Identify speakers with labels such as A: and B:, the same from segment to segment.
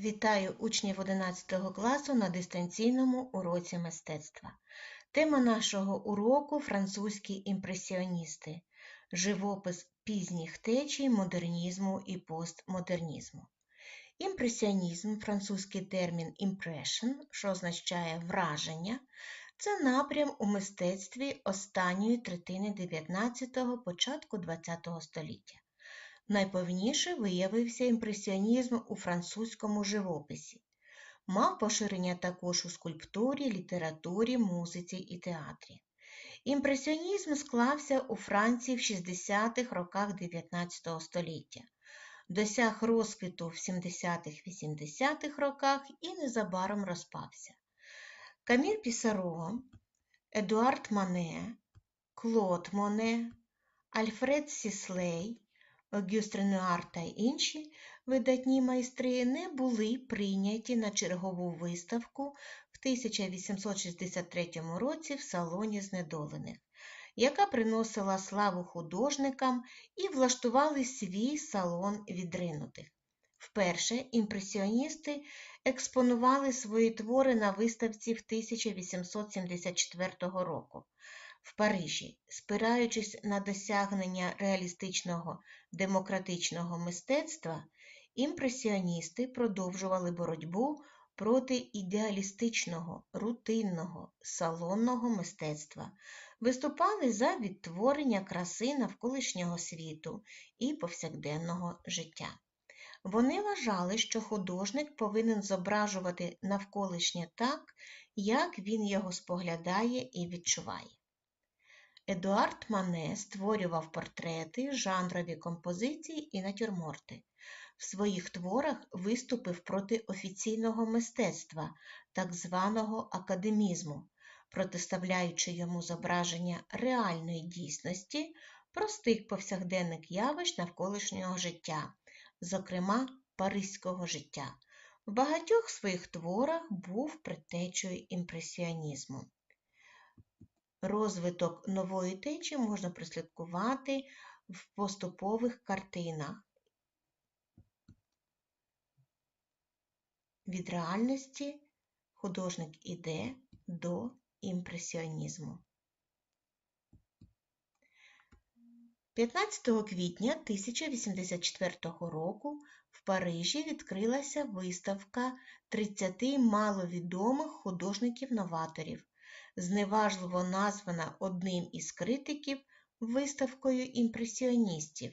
A: Вітаю учнів 11 класу на дистанційному уроці мистецтва. Тема нашого уроку французькі імпресіоністи, живопис пізніх течій модернізму і постмодернізму. Імпресіонізм, французький термін impression, що означає враження, це напрям у мистецтві останньої третини 19-го, початку ХХ століття. Найповніше виявився імпресіонізм у французькому живописі. Мав поширення також у скульптурі, літературі, музиці і театрі. Імпресіонізм склався у Франції в 60-х роках 19 століття, досяг розквіту в 70-80-х роках і незабаром розпався. Каміль Пісаро, Едуард Мане, Клод Моне, Альфред Сіслей. Огюст Ренуар та інші видатні майстри не були прийняті на чергову виставку в 1863 році в салоні знедолених, яка приносила славу художникам і влаштували свій салон відринутих. Вперше імпресіоністи експонували свої твори на виставці в 1874 року в Парижі, спираючись на досягнення реалістичного демократичного мистецтва, імпресіоністи продовжували боротьбу проти ідеалістичного, рутинного, салонного мистецтва, виступали за відтворення краси навколишнього світу і повсякденного життя. Вони вважали, що художник повинен зображувати навколишнє так, як він його споглядає і відчуває. Едуард Мане створював портрети, жанрові композиції і натюрморти. В своїх творах виступив проти офіційного мистецтва, так званого академізму, протиставляючи йому зображення реальної дійсності, простих повсякденних явищ навколишнього життя, зокрема паризького життя. В багатьох своїх творах був предтечою імпресіонізму. Розвиток нової течії можна прослідкувати в поступових картинах. Від реальності художник іде до імпресіонізму. 15 квітня 1084 року в Парижі відкрилася виставка 30 маловідомих художників-новаторів зневажливо названа одним із критиків виставкою імпресіоністів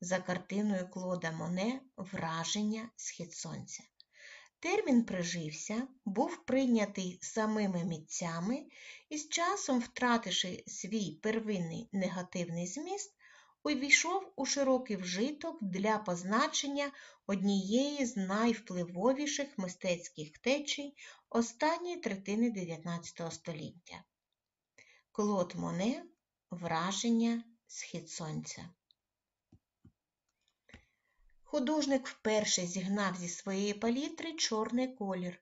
A: за картиною Клода Моне Враження схід сонця. Термін прижився, був прийнятий самими митцями і з часом, втративши свій первинний негативний зміст, увійшов у широкий вжиток для позначення однієї з найвпливовіших мистецьких течій останньої третини 19 століття. Клод Моне Враження схід сонця. Художник вперше зігнав зі своєї палітри чорний колір,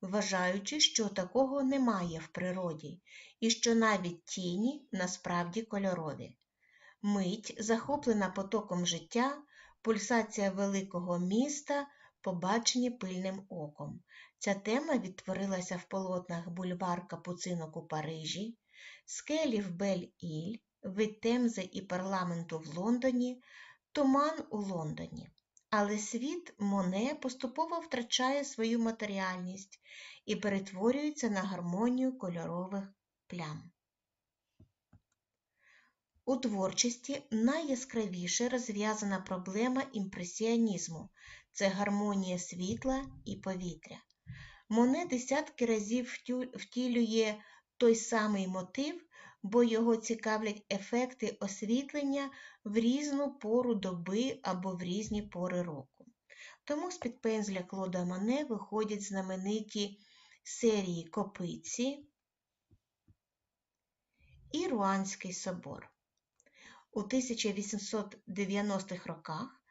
A: вважаючи, що такого немає в природі, і що навіть тіні насправді кольорові. Мить, захоплена потоком життя, пульсація великого міста, побачені пильним оком. Ця тема відтворилася в полотнах бульвар Капуцинок у Парижі, скелі в Бель-Іль, вид Темзи і парламенту в Лондоні, Туман у Лондоні. Але світ Моне поступово втрачає свою матеріальність і перетворюється на гармонію кольорових плям. У творчості найяскравіше розв'язана проблема імпресіонізму це гармонія світла і повітря. Моне десятки разів втілює той самий мотив, бо його цікавлять ефекти освітлення в різну пору доби або в різні пори року. Тому з-під пензля Клода Моне виходять знамениті серії Копиці і Руанський собор. У 1890-х роках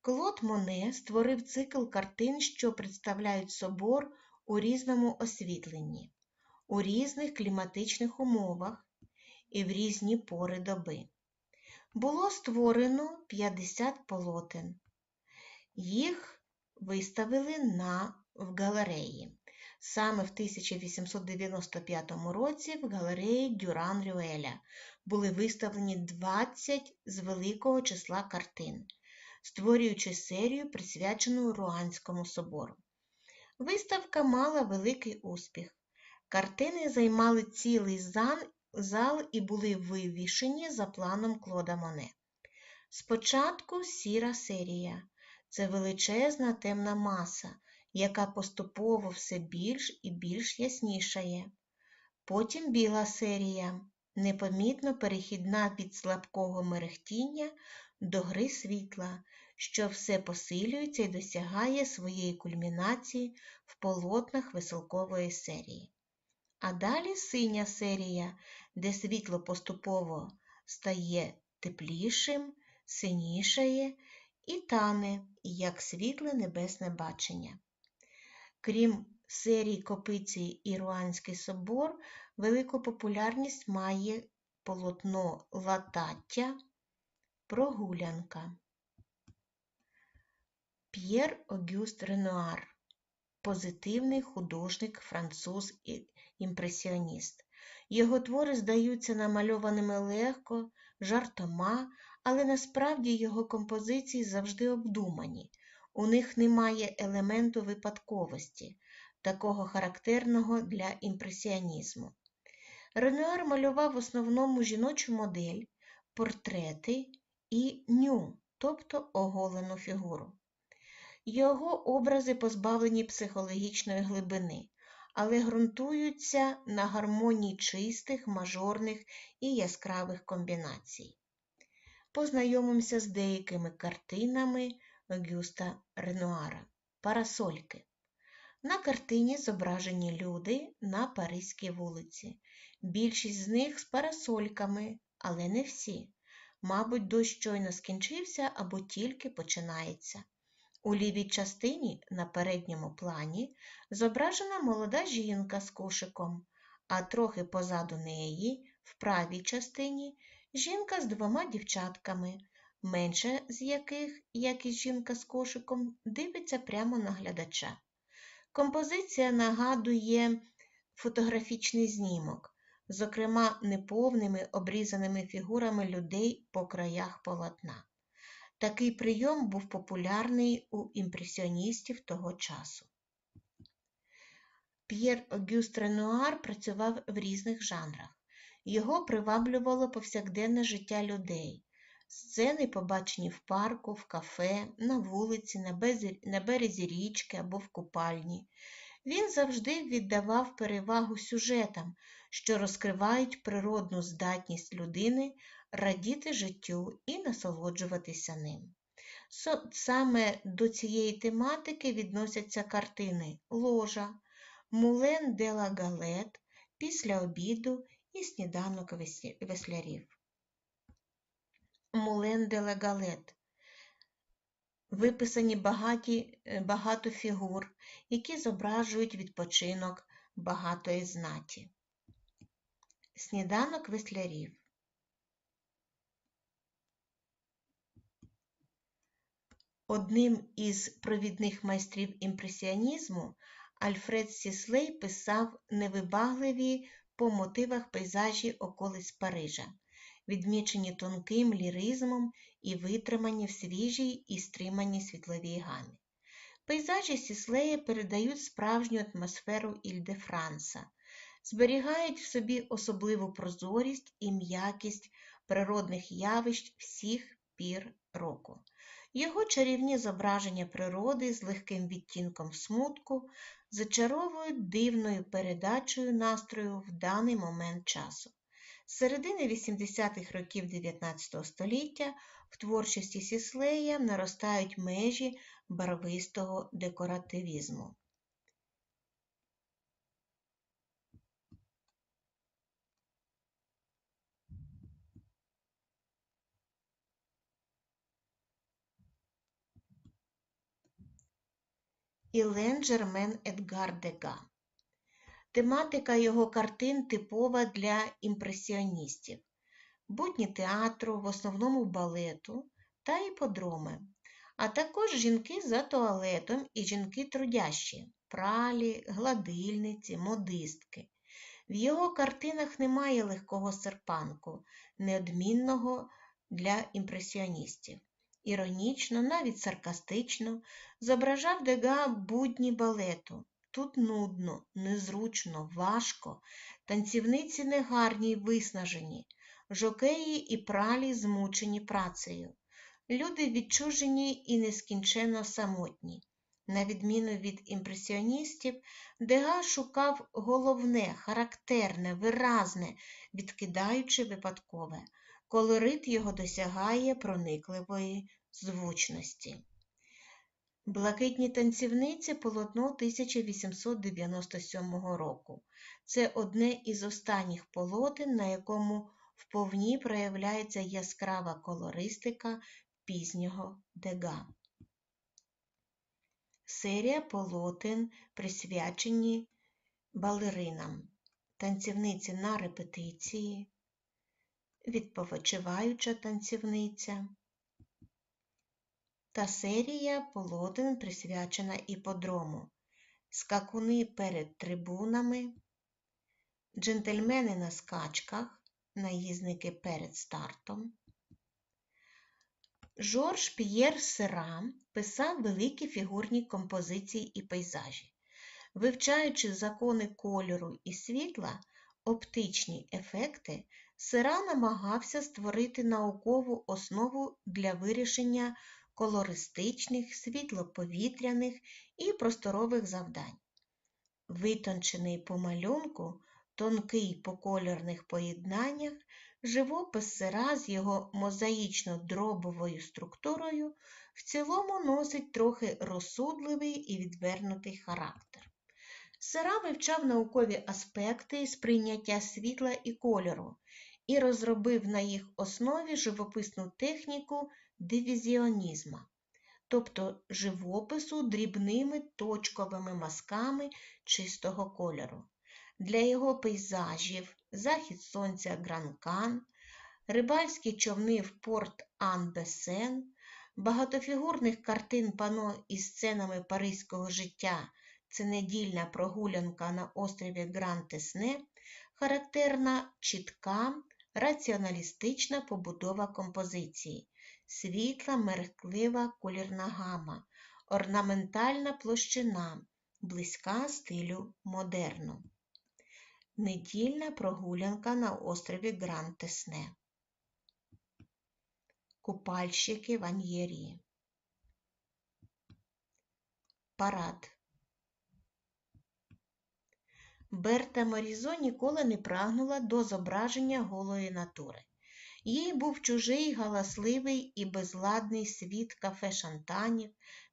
A: Клод Моне створив цикл картин, що представляють собор у різному освітленні, у різних кліматичних умовах і в різні пори доби. Було створено 50 полотен. Їх виставили на в галереї. Саме в 1895 році в галереї Дюран Рюеля були виставлені 20 з великого числа картин, створюючи серію, присвячену Руанському собору. Виставка мала великий успіх. Картини займали цілий зал і були вивішені за планом Клода Моне. Спочатку сіра серія це величезна темна маса, яка поступово все більш і більш яснішає. Потім біла серія, непомітно перехідна від слабкого мерехтіння до гри світла, що все посилюється і досягає своєї кульмінації в полотнах веселкової серії. А далі синя серія, де світло поступово стає теплішим, синішає і тане, як світле небесне бачення. Крім серій Копиці і Руанський собор, велику популярність має полотно Латаття, Прогулянка. П'єр Огюст Ренуар позитивний художник, француз і імпресіоніст. Його твори здаються намальованими легко, жартома, але насправді його композиції завжди обдумані. У них немає елементу випадковості, такого характерного для імпресіонізму. Ренуар малював в основному жіночу модель, портрети і ню, тобто оголену фігуру. Його образи позбавлені психологічної глибини, але ґрунтуються на гармонії чистих, мажорних і яскравих комбінацій. Познайомимося з деякими картинами Гюста Ренуара Парасольки. На картині зображені люди на Паризькій вулиці. Більшість з них з парасольками, але не всі. Мабуть, дощ щойно скінчився або тільки починається. У лівій частині на передньому плані зображена молода жінка з кошиком, а трохи позаду неї, в правій частині, жінка з двома дівчатками, менше з яких, як і жінка з кошиком, дивиться прямо на глядача. Композиція нагадує фотографічний знімок, зокрема неповними обрізаними фігурами людей по краях полотна. Такий прийом був популярний у імпресіоністів того часу. П'єр Огюст Ренуар працював в різних жанрах. Його приваблювало повсякденне життя людей, сцени, побачені в парку, в кафе, на вулиці, на березі річки або в купальні. Він завжди віддавав перевагу сюжетам, що розкривають природну здатність людини радіти життю і насолоджуватися ним. Саме до цієї тематики відносяться картини Ложа, Мулен де ла Галет, Після обіду і сніданок веслярів. Мулен де ла Галет. Виписані багаті, багато фігур, які зображують відпочинок багатої знаті. Сніданок веслярів. Одним із провідних майстрів імпресіонізму Альфред Сіслей писав невибагливі по мотивах пейзажі околиць Парижа, відмічені тонким ліризмом і витримані в свіжій і стриманій світловій гамі. Пейзажі Сіслея передають справжню атмосферу Іль-де-Франса, зберігають в собі особливу прозорість і м'якість природних явищ всіх пір року. Його чарівні зображення природи з легким відтінком смутку зачаровують дивною передачею настрою в даний момент часу. З середини 80-х років 19 століття в творчості Сіслея наростають межі барвистого декоративізму. Ілен Жермен Едгар Дега. Тематика його картин типова для імпресіоністів, будні театру, в основному балету та іподроми, а також жінки за туалетом і жінки трудящі, пралі, гладильниці, модистки. В його картинах немає легкого серпанку, неодмінного для імпресіоністів. Іронічно, навіть саркастично, зображав Дега будні балету. Тут нудно, незручно, важко, танцівниці негарні й виснажені, жокеї і пралі змучені працею. Люди відчужені і нескінченно самотні. На відміну від імпресіоністів, Дега шукав головне, характерне, виразне, відкидаючи випадкове. Колорит його досягає проникливої звучності. Блакитні танцівниці полотно 1897 року. Це одне із останніх полотен, на якому вповні проявляється яскрава колористика пізнього дега. Серія полотен присвячені балеринам, танцівниці на репетиції, відпочиваюча танцівниця та серія полотен присвячена іподрому, скакуни перед трибунами, джентльмени на скачках, наїзники перед стартом. Жорж П'єр Сера писав великі фігурні композиції і пейзажі. Вивчаючи закони кольору і світла, оптичні ефекти, Сера намагався створити наукову основу для вирішення колористичних, світлоповітряних і просторових завдань. Витончений по малюнку, тонкий по кольорних поєднаннях, живопис сира з його мозаїчно-дробовою структурою в цілому носить трохи розсудливий і відвернутий характер. Сира вивчав наукові аспекти сприйняття світла і кольору і розробив на їх основі живописну техніку дивізіонізма, тобто живопису дрібними точковими мазками чистого кольору. Для його пейзажів захід сонця Гранкан, рибальські човни в порт Ан-Бесен, багатофігурних картин пано із сценами паризького життя це недільна прогулянка на острові Гран-Тесне, характерна чітка, раціоналістична побудова композиції, світла, мерехтлива колірна гама, орнаментальна площина, близька стилю модерну. Недільна прогулянка на острові Гран-Тесне. Купальщики Ваньєрі. Парад. Берта Морізо ніколи не прагнула до зображення голої натури. Їй був чужий, галасливий і безладний світ кафе шантанів,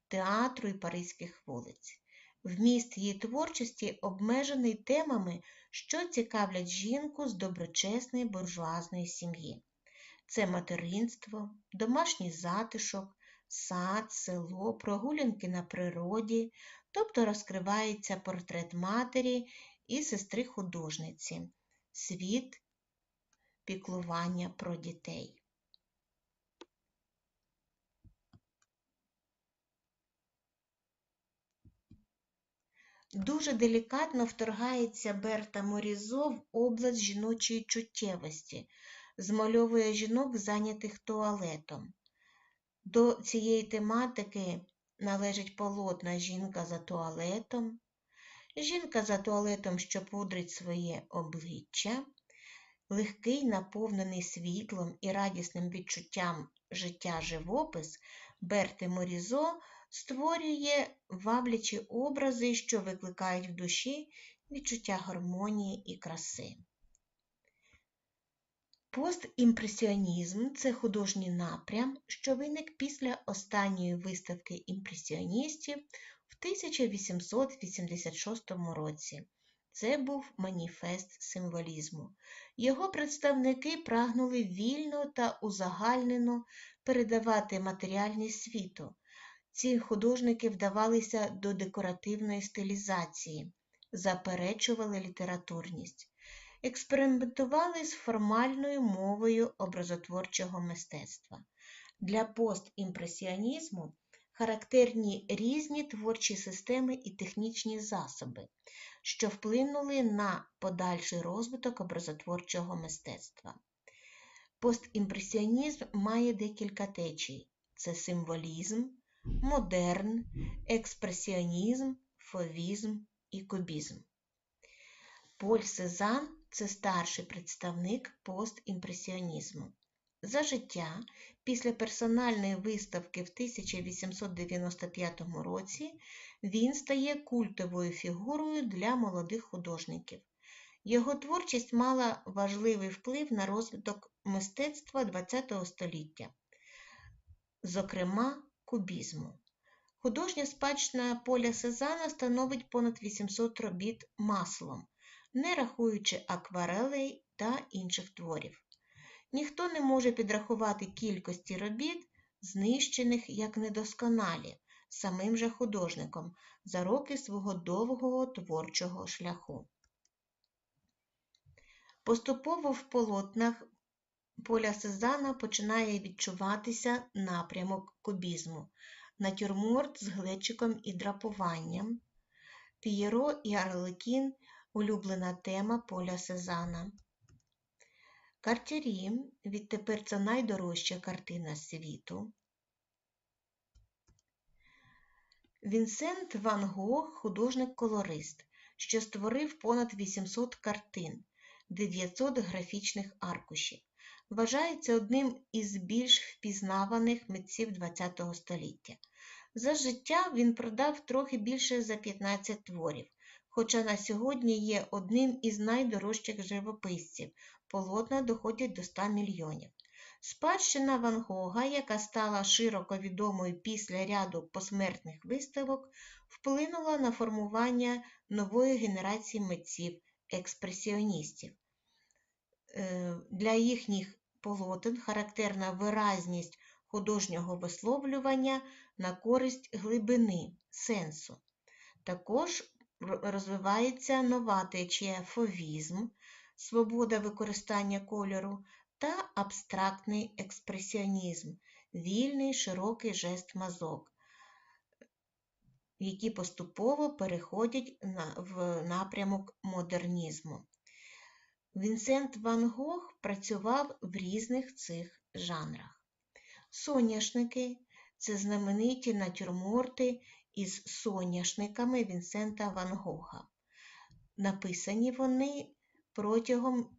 A: театру і паризьких вулиць. Вміст її творчості обмежений темами, що цікавлять жінку з доброчесної буржуазної сім'ї. Це материнство, домашній затишок, сад, село, прогулянки на природі, тобто розкривається портрет матері і сестри художниці, світ піклування про дітей. Дуже делікатно вторгається Берта Морізо в область жіночої чуттєвості, змальовує жінок, зайнятих туалетом. До цієї тематики належить полотна жінка за туалетом, жінка за туалетом, що пудрить своє обличчя, легкий, наповнений світлом і радісним відчуттям життя живопис Берти Морізо створює вавлячі образи, що викликають в душі відчуття гармонії і краси. Постімпресіонізм це художній напрям, що виник після останньої виставки імпресіоністів в 1886 році. Це був маніфест символізму. Його представники прагнули вільно та узагальнено передавати матеріальність світу. Ці художники вдавалися до декоративної стилізації, заперечували літературність, експериментували з формальною мовою образотворчого мистецтва. Для постімпресіонізму характерні різні творчі системи і технічні засоби, що вплинули на подальший розвиток образотворчого мистецтва. Постімпресіонізм має декілька течій: це символізм, модерн, експресіонізм, фовізм і кубізм. Поль Сезан це старший представник постімпресіонізму. За життя після персональної виставки в 1895 році він стає культовою фігурою для молодих художників. Його творчість мала важливий вплив на розвиток мистецтва ХХ століття, зокрема кубізму. Художня спадщина поля Сезана становить понад 800 робіт маслом, не рахуючи акварелей та інших творів. Ніхто не може підрахувати кількості робіт, знищених як недосконалі самим же художником за роки свого довгого творчого шляху. Поступово в полотнах поля Сезана починає відчуватися напрямок кубізму, натюрморт з глечиком і драпуванням, П'єро і Арлекін улюблена тема поля Сезана. Картярі відтепер це найдорожча картина світу. Вінсент Ван Гог художник-колорист, що створив понад 800 картин, 900 графічних аркушів. Вважається одним із більш впізнаваних митців ХХ століття. За життя він продав трохи більше за 15 творів, хоча на сьогодні є одним із найдорожчих живописців, полотна доходять до 100 мільйонів. Спадщина Ван Гога, яка стала широко відомою після ряду посмертних виставок, вплинула на формування нової генерації митців, експресіоністів. Е, для їхніх полотен характерна виразність художнього висловлювання на користь глибини, сенсу. Також розвивається нова течія фовізм, свобода використання кольору та абстрактний експресіонізм, вільний широкий жест мазок, які поступово переходять в напрямок модернізму. Вінсент Ван Гог працював в різних цих жанрах. Соняшники це знамениті натюрморти із соняшниками Вінсента Ван Гога. Написані вони протягом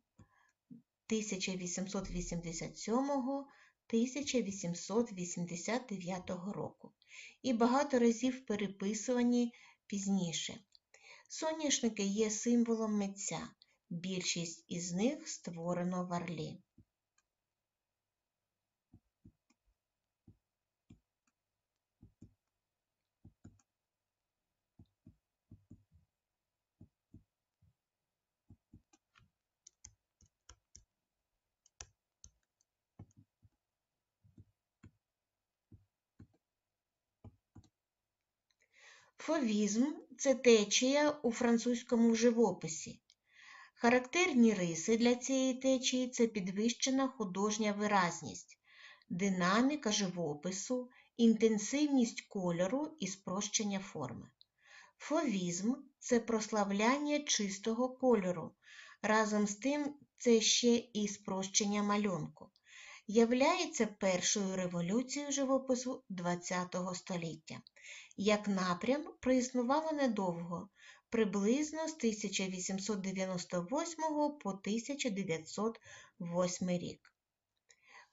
A: 1887-1889 року і багато разів переписувані пізніше. Соняшники є символом митця, більшість із них створено в Орлі. Фовізм це течія у французькому живописі. Характерні риси для цієї течії це підвищена художня виразність, динаміка живопису, інтенсивність кольору і спрощення форми. Фовізм це прославляння чистого кольору. Разом з тим це ще і спрощення малюнку. Являється першою революцією живопису ХХ століття. Як напрям проіснувало недовго, приблизно з 1898 по 1908 рік.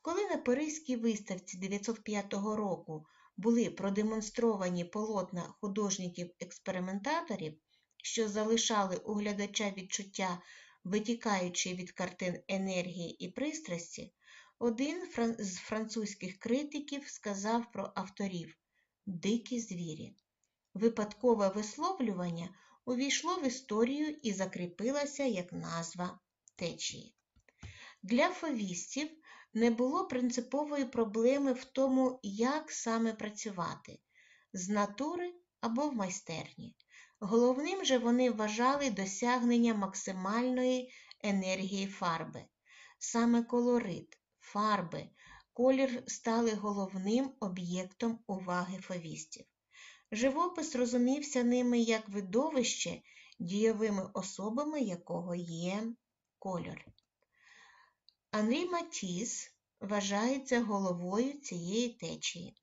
A: Коли на Паризькій виставці 905 року були продемонстровані полотна художників-експериментаторів, що залишали у глядача відчуття, витікаючи від картин енергії і пристрасті, один з французьких критиків сказав про авторів дикі звірі. Випадкове висловлювання увійшло в історію і закріпилося як назва течії. Для фовістів не було принципової проблеми в тому, як саме працювати з натури або в майстерні. Головним же вони вважали досягнення максимальної енергії фарби. Саме колорит, фарби, колір стали головним об'єктом уваги фавістів. Живопис розумівся ними як видовище, дієвими особами якого є кольор. Анрі Матіс вважається головою цієї течії,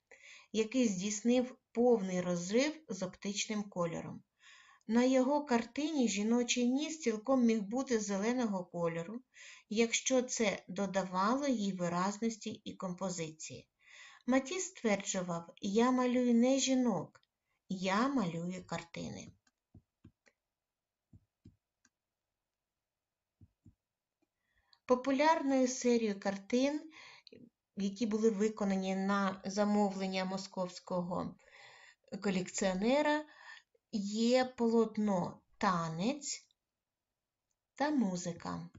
A: який здійснив повний розрив з оптичним кольором. На його картині жіночий ніс цілком міг бути зеленого кольору, якщо це додавало їй виразності і композиції. Матіс стверджував, я малюю не жінок, я малюю картини. Популярною серією картин, які були виконані на замовлення московського колекціонера, є полотно танець та музика,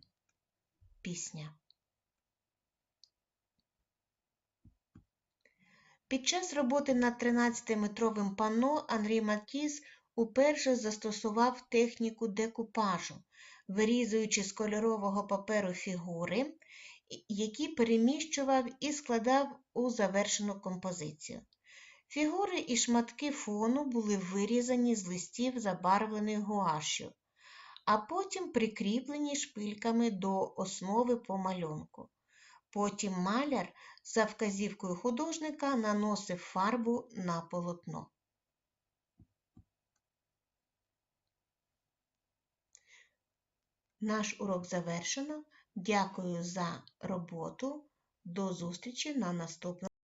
A: пісня. Під час роботи над 13-метровим панно Анрі Матіс уперше застосував техніку декупажу, вирізуючи з кольорового паперу фігури, які переміщував і складав у завершену композицію. Фігури і шматки фону були вирізані з листів забарвлених гуашю, а потім прикріплені шпильками до основи по малюнку. Потім маляр за вказівкою художника наносив фарбу на полотно. Наш урок завершено. Дякую за роботу. До зустрічі на наступному.